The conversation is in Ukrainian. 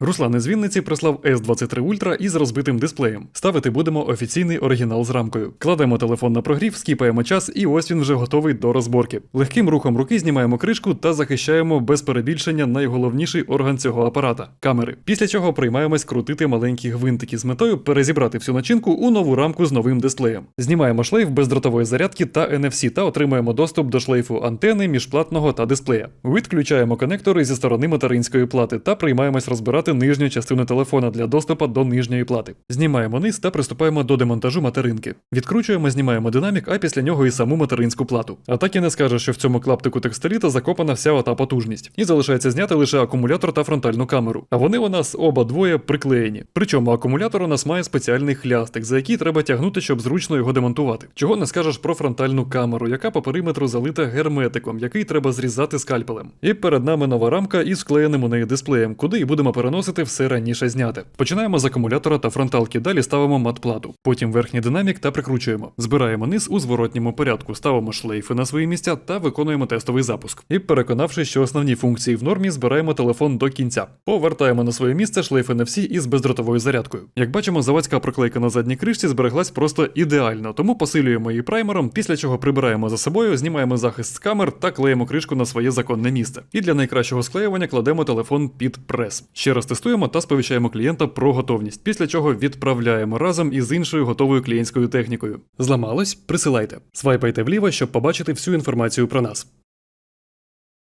Руслан із Вінниці прислав S23 Ultra із розбитим дисплеєм. Ставити будемо офіційний оригінал з рамкою. Кладемо телефон на прогрів, скіпаємо час, і ось він вже готовий до розборки. Легким рухом руки знімаємо кришку та захищаємо без перебільшення найголовніший орган цього апарата камери. Після чого приймаємось крутити маленькі гвинтики з метою перезібрати всю начинку у нову рамку з новим дисплеєм. Знімаємо шлейф бездротової зарядки та NFC та отримуємо доступ до шлейфу антени, міжплатного та дисплея. Відключаємо конектори зі сторони материнської плати та приймаємось розбирати нижню частину телефона для доступу до нижньої плати. Знімаємо низ та приступаємо до демонтажу материнки. Відкручуємо, знімаємо динамік, а після нього і саму материнську плату. А так і не скажеш, що в цьому клаптику текстиліта закопана вся ота потужність. І залишається зняти лише акумулятор та фронтальну камеру. А вони у нас оба двоє приклеєні. Причому акумулятор у нас має спеціальний хлястик, за який треба тягнути, щоб зручно його демонтувати. Чого не скажеш про фронтальну камеру, яка по периметру залита герметиком, який треба зрізати скальпелем. І перед нами нова рамка із вклеєним у неї дисплеєм, куди і будемо переносити все раніше зняте. Починаємо з акумулятора та фронталки, далі ставимо матплату, потім верхній динамік та прикручуємо. Збираємо низ у зворотньому порядку, ставимо шлейфи на свої місця та виконуємо тестовий запуск. І переконавшись, що основні функції в нормі, збираємо телефон до кінця. Повертаємо на своє місце шлейфи на всі із бездротовою зарядкою. Як бачимо, заводська проклейка на задній кришці збереглась просто ідеально, тому посилюємо її праймером, після чого прибираємо за собою, знімаємо захист з камер та клеїмо кришку на своє законне місце. І для найкращого склеювання кладемо телефон під прес. Ще раз тестуємо та сповіщаємо клієнта про готовність, після чого відправляємо разом із іншою готовою клієнтською технікою. Зламалось? Присилайте. Свайпайте вліво, щоб побачити всю інформацію про нас.